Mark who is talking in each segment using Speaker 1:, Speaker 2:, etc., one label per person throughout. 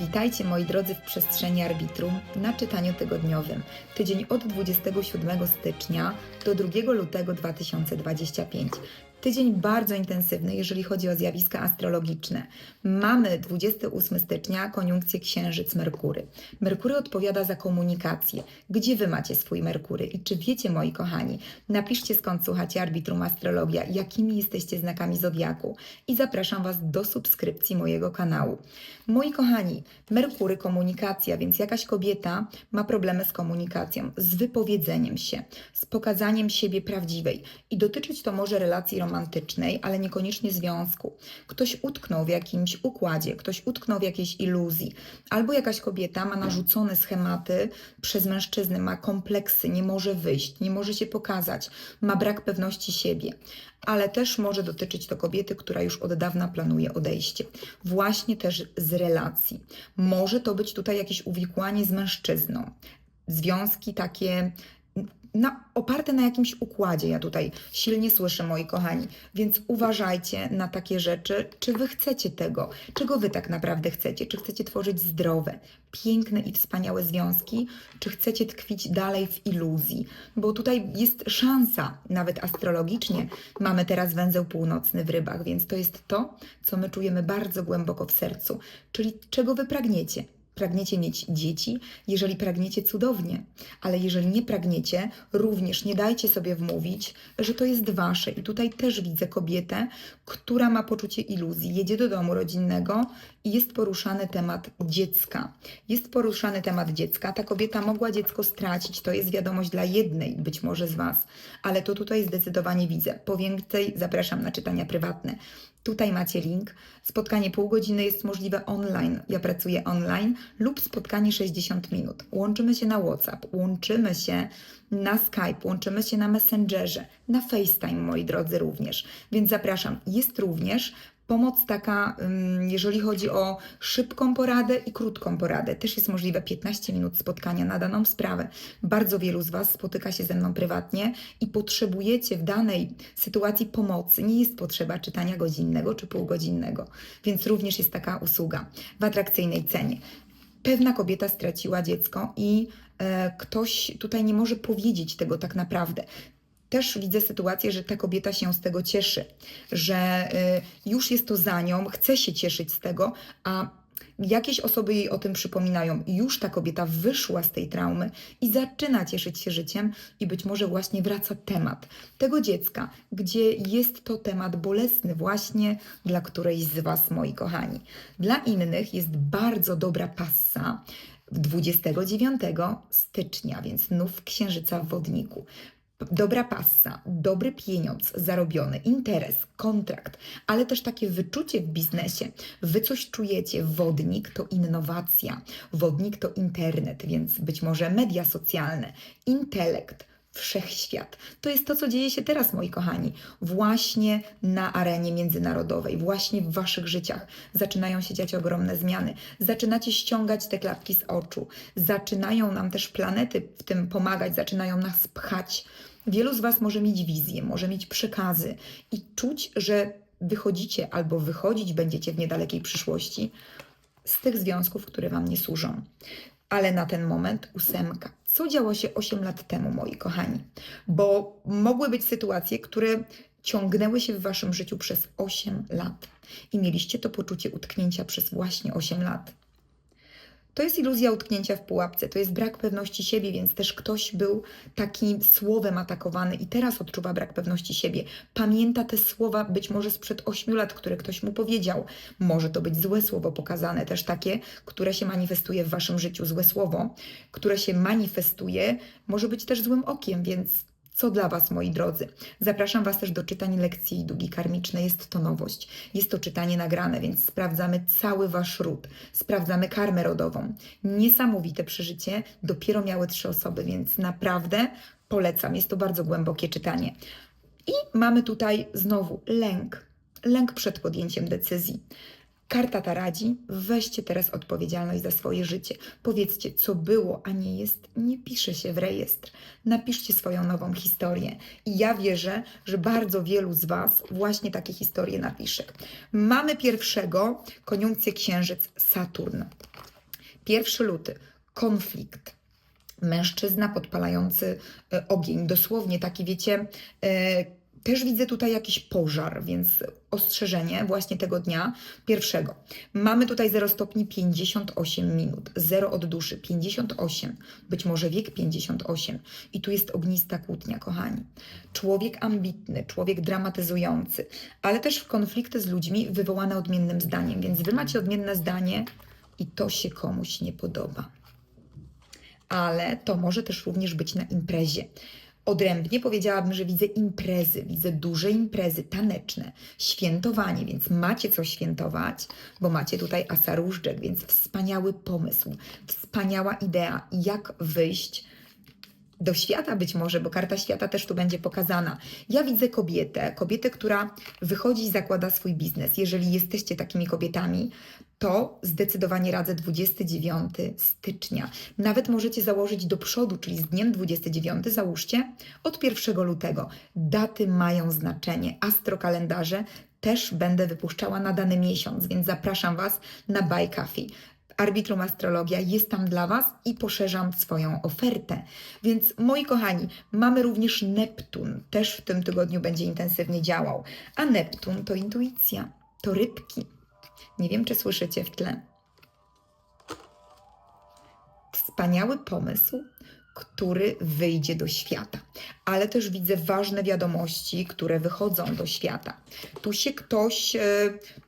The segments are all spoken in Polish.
Speaker 1: Witajcie moi drodzy w przestrzeni arbitrum na czytaniu tygodniowym. Tydzień od 27 stycznia do 2 lutego 2025. Tydzień bardzo intensywny, jeżeli chodzi o zjawiska astrologiczne. Mamy 28 stycznia koniunkcję Księżyc-Merkury. Merkury odpowiada za komunikację. Gdzie wy macie swój Merkury? I czy wiecie, moi kochani? Napiszcie skąd słuchacie Arbitrum Astrologia, jakimi jesteście znakami zodiaku. I zapraszam was do subskrypcji mojego kanału. Moi kochani, Merkury komunikacja, więc jakaś kobieta ma problemy z komunikacją, z wypowiedzeniem się, z pokazaniem siebie prawdziwej. I dotyczyć to może relacji romantycznej, ale niekoniecznie związku. Ktoś utknął w jakimś układzie, ktoś utknął w jakiejś iluzji, albo jakaś kobieta ma narzucone schematy przez mężczyznę, ma kompleksy, nie może wyjść, nie może się pokazać, ma brak pewności siebie. Ale też może dotyczyć to kobiety, która już od dawna planuje odejście. Właśnie też z relacji. Może to być tutaj jakieś uwikłanie z mężczyzną. Związki takie na, oparte na jakimś układzie. Ja tutaj silnie słyszę, moi kochani. Więc uważajcie na takie rzeczy, czy wy chcecie tego, czego wy tak naprawdę chcecie. Czy chcecie tworzyć zdrowe, piękne i wspaniałe związki, czy chcecie tkwić dalej w iluzji. Bo tutaj jest szansa, nawet astrologicznie. Mamy teraz węzeł północny w rybach, więc to jest to, co my czujemy bardzo głęboko w sercu. Czyli czego wy pragniecie pragniecie mieć dzieci, jeżeli pragniecie cudownie, ale jeżeli nie pragniecie, również nie dajcie sobie wmówić, że to jest wasze. I tutaj też widzę kobietę, która ma poczucie iluzji, jedzie do domu rodzinnego jest poruszany temat dziecka. Jest poruszany temat dziecka. Ta kobieta mogła dziecko stracić, to jest wiadomość dla jednej, być może z was, ale to tutaj zdecydowanie widzę. Po więcej zapraszam na czytania prywatne. Tutaj macie link. Spotkanie pół godziny jest możliwe online. Ja pracuję online lub spotkanie 60 minut. Łączymy się na WhatsApp, łączymy się na Skype, łączymy się na Messengerze, na FaceTime, moi drodzy, również. Więc zapraszam. Jest również pomoc taka, jeżeli chodzi o szybką poradę i krótką poradę. Też jest możliwe 15 minut spotkania na daną sprawę. Bardzo wielu z Was spotyka się ze mną prywatnie i potrzebujecie w danej sytuacji pomocy. Nie jest potrzeba czytania godzinnego czy półgodzinnego, więc również jest taka usługa w atrakcyjnej cenie. Pewna kobieta straciła dziecko i e, ktoś tutaj nie może powiedzieć tego tak naprawdę też widzę sytuację, że ta kobieta się z tego cieszy, że y, już jest to za nią, chce się cieszyć z tego, a jakieś osoby jej o tym przypominają. Już ta kobieta wyszła z tej traumy i zaczyna cieszyć się życiem, i być może właśnie wraca temat tego dziecka, gdzie jest to temat bolesny, właśnie dla którejś z Was, moi kochani. Dla innych jest bardzo dobra passa. 29 stycznia, więc nów księżyca w wodniku dobra passa, dobry pieniądz zarobiony, interes, kontrakt, ale też takie wyczucie w biznesie. Wy coś czujecie, wodnik to innowacja, wodnik to internet, więc być może media socjalne, intelekt, wszechświat. To jest to, co dzieje się teraz, moi kochani, właśnie na arenie międzynarodowej, właśnie w waszych życiach. Zaczynają się dziać ogromne zmiany. Zaczynacie ściągać te klapki z oczu. Zaczynają nam też planety w tym pomagać, zaczynają nas pchać. Wielu z Was może mieć wizję, może mieć przekazy i czuć, że wychodzicie albo wychodzić będziecie w niedalekiej przyszłości z tych związków, które Wam nie służą. Ale na ten moment ósemka. Co działo się 8 lat temu, moi kochani? Bo mogły być sytuacje, które ciągnęły się w Waszym życiu przez 8 lat i mieliście to poczucie utknięcia przez właśnie 8 lat. To jest iluzja utknięcia w pułapce, to jest brak pewności siebie, więc też ktoś był takim słowem atakowany i teraz odczuwa brak pewności siebie. Pamięta te słowa być może sprzed 8 lat, które ktoś mu powiedział. Może to być złe słowo pokazane, też takie, które się manifestuje w waszym życiu. Złe słowo, które się manifestuje, może być też złym okiem, więc co dla Was, moi drodzy? Zapraszam Was też do czytań lekcji długi karmiczne. Jest to nowość. Jest to czytanie nagrane, więc sprawdzamy cały Wasz ród. Sprawdzamy karmę rodową. Niesamowite przeżycie. Dopiero miały trzy osoby, więc naprawdę polecam. Jest to bardzo głębokie czytanie. I mamy tutaj znowu lęk. Lęk przed podjęciem decyzji. Karta ta radzi, weźcie teraz odpowiedzialność za swoje życie. Powiedzcie, co było, a nie jest, nie pisze się w rejestr. Napiszcie swoją nową historię. I ja wierzę, że bardzo wielu z Was właśnie takie historie napisze. Mamy pierwszego koniunkcję księżyc Saturn. Pierwszy luty konflikt. Mężczyzna podpalający e, ogień, dosłownie taki, wiecie, e, też widzę tutaj jakiś pożar, więc ostrzeżenie właśnie tego dnia pierwszego. Mamy tutaj 0 stopni 58 minut, 0 od duszy 58, być może wiek 58 i tu jest ognista kłótnia, kochani. Człowiek ambitny, człowiek dramatyzujący, ale też w konflikty z ludźmi wywołane odmiennym zdaniem, więc wy macie odmienne zdanie i to się komuś nie podoba ale to może też również być na imprezie. Odrębnie powiedziałabym, że widzę imprezy, widzę duże imprezy taneczne, świętowanie, więc macie co świętować, bo macie tutaj asa różdżek, więc wspaniały pomysł, wspaniała idea, jak wyjść do świata być może, bo karta świata też tu będzie pokazana. Ja widzę kobietę, kobietę, która wychodzi i zakłada swój biznes. Jeżeli jesteście takimi kobietami, to zdecydowanie radzę 29 stycznia. Nawet możecie założyć do przodu, czyli z dniem 29 załóżcie od 1 lutego. Daty mają znaczenie. Astrokalendarze też będę wypuszczała na dany miesiąc, więc zapraszam Was na Buy Coffee. Arbitrum Astrologia jest tam dla Was i poszerzam swoją ofertę. Więc moi kochani, mamy również Neptun, też w tym tygodniu będzie intensywnie działał. A Neptun to intuicja, to rybki. Nie wiem, czy słyszycie w tle. Wspaniały pomysł, który wyjdzie do świata. Ale też widzę ważne wiadomości, które wychodzą do świata. Tu się ktoś, e,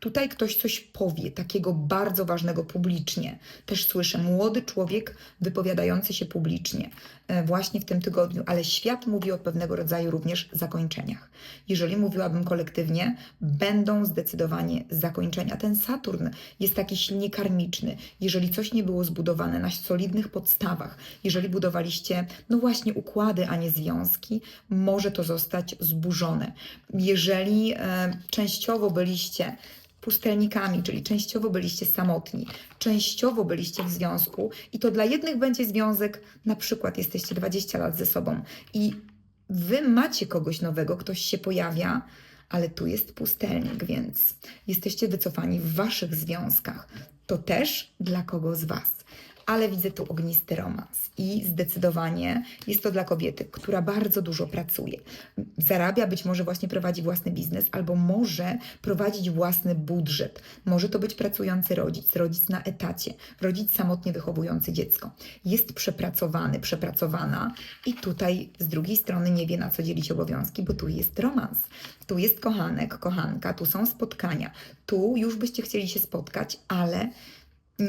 Speaker 1: tutaj ktoś coś powie, takiego bardzo ważnego publicznie. Też słyszę młody człowiek wypowiadający się publicznie e, właśnie w tym tygodniu, ale świat mówi o pewnego rodzaju również zakończeniach. Jeżeli mówiłabym kolektywnie, będą zdecydowanie zakończenia. Ten Saturn jest taki silnie karmiczny. Jeżeli coś nie było zbudowane na solidnych podstawach, jeżeli budowaliście, no właśnie, układy, a nie związki, może to zostać zburzone. Jeżeli e, częściowo byliście pustelnikami, czyli częściowo byliście samotni, częściowo byliście w związku i to dla jednych będzie związek, na przykład jesteście 20 lat ze sobą i wy macie kogoś nowego, ktoś się pojawia, ale tu jest pustelnik, więc jesteście wycofani w waszych związkach. To też dla kogo z was ale widzę tu ognisty romans i zdecydowanie jest to dla kobiety, która bardzo dużo pracuje. Zarabia, być może właśnie prowadzi własny biznes, albo może prowadzić własny budżet. Może to być pracujący rodzic, rodzic na etacie, rodzic samotnie wychowujący dziecko. Jest przepracowany, przepracowana i tutaj z drugiej strony nie wie na co dzielić obowiązki, bo tu jest romans. Tu jest kochanek, kochanka, tu są spotkania. Tu już byście chcieli się spotkać, ale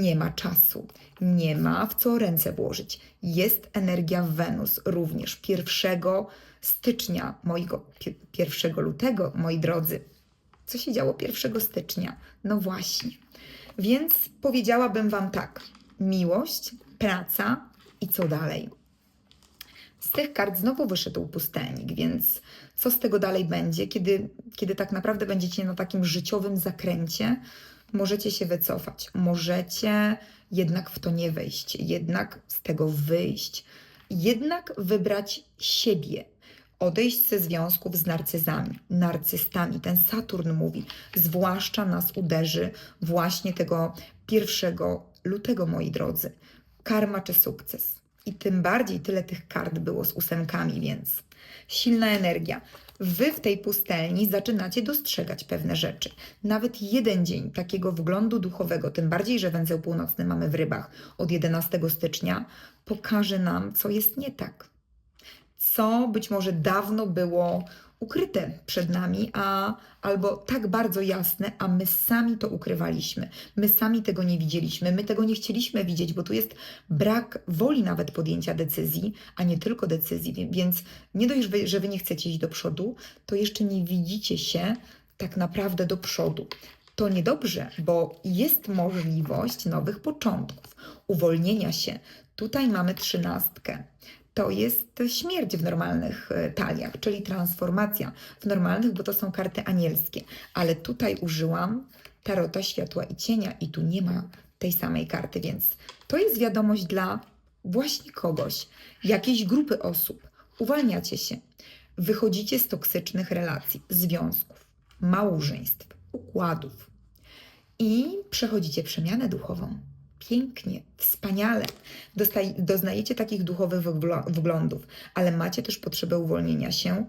Speaker 1: nie ma czasu, nie ma w co ręce włożyć. Jest energia Wenus również 1 stycznia, mojego 1 lutego, moi drodzy. Co się działo 1 stycznia? No właśnie. Więc powiedziałabym Wam tak: miłość, praca i co dalej. Z tych kart znowu wyszedł pustelnik, więc co z tego dalej będzie, kiedy, kiedy tak naprawdę będziecie na takim życiowym zakręcie, możecie się wycofać, możecie jednak w to nie wejść, jednak z tego wyjść, jednak wybrać siebie, odejść ze związków z narcyzami, narcystami. Ten Saturn mówi, zwłaszcza nas uderzy właśnie tego 1 lutego, moi drodzy. Karma czy sukces. I tym bardziej tyle tych kart było z ósemkami, więc silna energia. Wy w tej pustelni zaczynacie dostrzegać pewne rzeczy. Nawet jeden dzień takiego wglądu duchowego, tym bardziej, że węzeł północny mamy w rybach od 11 stycznia, pokaże nam, co jest nie tak. Co być może dawno było ukryte przed nami, a albo tak bardzo jasne, a my sami to ukrywaliśmy. My sami tego nie widzieliśmy, my tego nie chcieliśmy widzieć, bo tu jest brak woli nawet podjęcia decyzji, a nie tylko decyzji. Więc nie dość, że wy nie chcecie iść do przodu, to jeszcze nie widzicie się tak naprawdę do przodu. To niedobrze, bo jest możliwość nowych początków, uwolnienia się. Tutaj mamy trzynastkę to jest śmierć w normalnych e, taliach, czyli transformacja w normalnych, bo to są karty anielskie. Ale tutaj użyłam tarota światła i cienia i tu nie ma tej samej karty, więc to jest wiadomość dla właśnie kogoś, jakiejś grupy osób. Uwalniacie się, wychodzicie z toksycznych relacji, związków, małżeństw, układów i przechodzicie przemianę duchową pięknie, wspaniale. Dostaj, doznajecie takich duchowych wglądów, ale macie też potrzebę uwolnienia się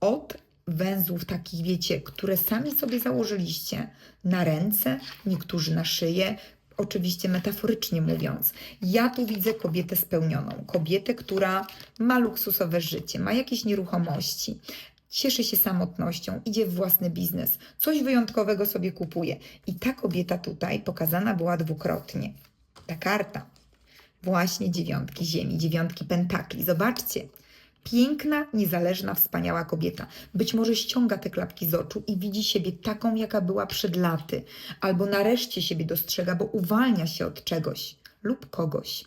Speaker 1: od węzłów takich, wiecie, które sami sobie założyliście na ręce, niektórzy na szyję, oczywiście metaforycznie mówiąc. Ja tu widzę kobietę spełnioną, kobietę, która ma luksusowe życie, ma jakieś nieruchomości, cieszy się samotnością, idzie w własny biznes, coś wyjątkowego sobie kupuje. I ta kobieta tutaj pokazana była dwukrotnie. Ta karta, właśnie dziewiątki ziemi, dziewiątki pentakli. Zobaczcie, piękna, niezależna, wspaniała kobieta. Być może ściąga te klapki z oczu i widzi siebie taką, jaka była przed laty, albo nareszcie siebie dostrzega, bo uwalnia się od czegoś lub kogoś.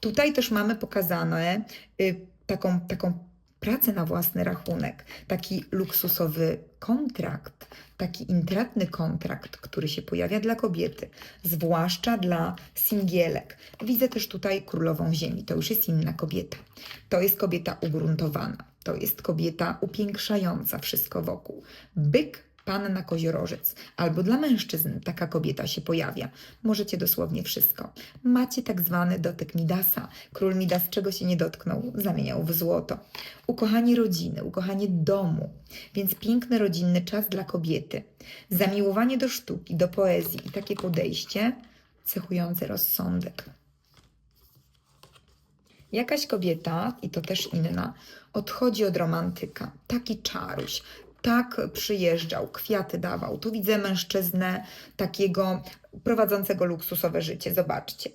Speaker 1: Tutaj też mamy pokazane y, taką, taką pracę na własny rachunek, taki luksusowy kontrakt, taki intratny kontrakt, który się pojawia dla kobiety, zwłaszcza dla singielek. Widzę też tutaj królową ziemi, to już jest inna kobieta. To jest kobieta ugruntowana, to jest kobieta upiększająca wszystko wokół. Byk, panna koziorożec, albo dla mężczyzn taka kobieta się pojawia. Możecie dosłownie wszystko. Macie tak zwany dotyk Midasa. Król Midas czego się nie dotknął, zamieniał w złoto. Ukochanie rodziny, ukochanie domu, więc piękny rodzinny czas dla kobiety. Zamiłowanie do sztuki, do poezji i takie podejście cechujące rozsądek. Jakaś kobieta, i to też inna, odchodzi od romantyka. Taki czaruś. Tak przyjeżdżał, kwiaty dawał. Tu widzę mężczyznę takiego prowadzącego luksusowe życie. Zobaczcie.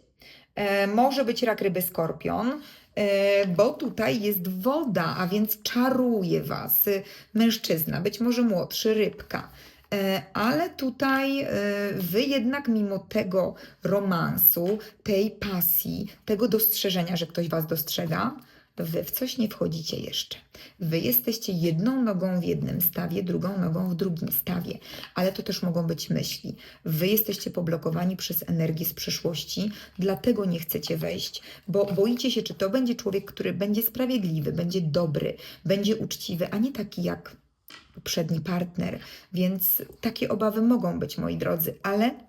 Speaker 1: E, może być rak ryby skorpion, e, bo tutaj jest woda, a więc czaruje was. Mężczyzna, być może młodszy, rybka. E, Ale tutaj e, wy jednak mimo tego romansu, tej pasji, tego dostrzeżenia, że ktoś was dostrzega, to wy w coś nie wchodzicie jeszcze. Wy jesteście jedną nogą w jednym stawie, drugą nogą w drugim stawie, ale to też mogą być myśli. Wy jesteście poblokowani przez energię z przeszłości, dlatego nie chcecie wejść, bo boicie się, czy to będzie człowiek, który będzie sprawiedliwy, będzie dobry, będzie uczciwy, a nie taki jak poprzedni partner. Więc takie obawy mogą być, moi drodzy, ale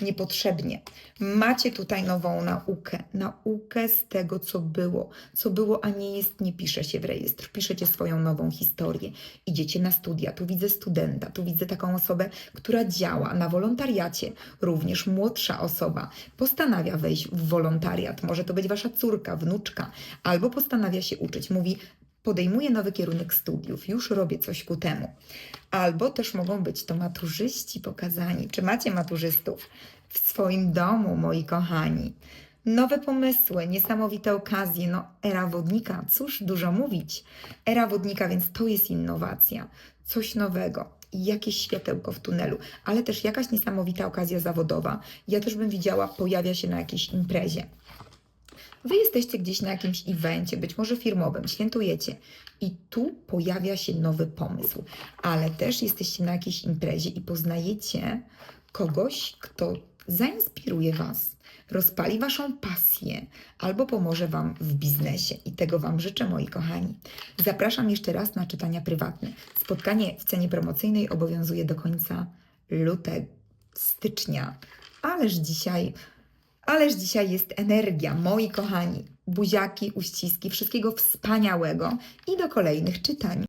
Speaker 1: niepotrzebnie. Macie tutaj nową naukę, naukę z tego, co było. Co było, a nie jest, nie pisze się w rejestr. Piszecie swoją nową historię. Idziecie na studia. Tu widzę studenta, tu widzę taką osobę, która działa na wolontariacie. Również młodsza osoba postanawia wejść w wolontariat. Może to być wasza córka, wnuczka, albo postanawia się uczyć. Mówi, podejmuję nowy kierunek studiów, już robię coś ku temu. Albo też mogą być to maturzyści pokazani. Czy macie maturzystów w swoim domu, moi kochani? Nowe pomysły, niesamowite okazje, no era wodnika, cóż dużo mówić. Era wodnika, więc to jest innowacja, coś nowego jakieś światełko w tunelu, ale też jakaś niesamowita okazja zawodowa. Ja też bym widziała, pojawia się na jakiejś imprezie. Wy jesteście gdzieś na jakimś evencie, być może firmowym, świętujecie i tu pojawia się nowy pomysł, ale też jesteście na jakiejś imprezie i poznajecie kogoś, kto zainspiruje Was, rozpali Waszą pasję albo pomoże Wam w biznesie. I tego Wam życzę, moi kochani. Zapraszam jeszcze raz na czytania prywatne. Spotkanie w cenie promocyjnej obowiązuje do końca lutego, stycznia. Ależ dzisiaj Ależ dzisiaj jest energia, moi kochani. Buziaki, uściski, wszystkiego wspaniałego i do kolejnych czytań.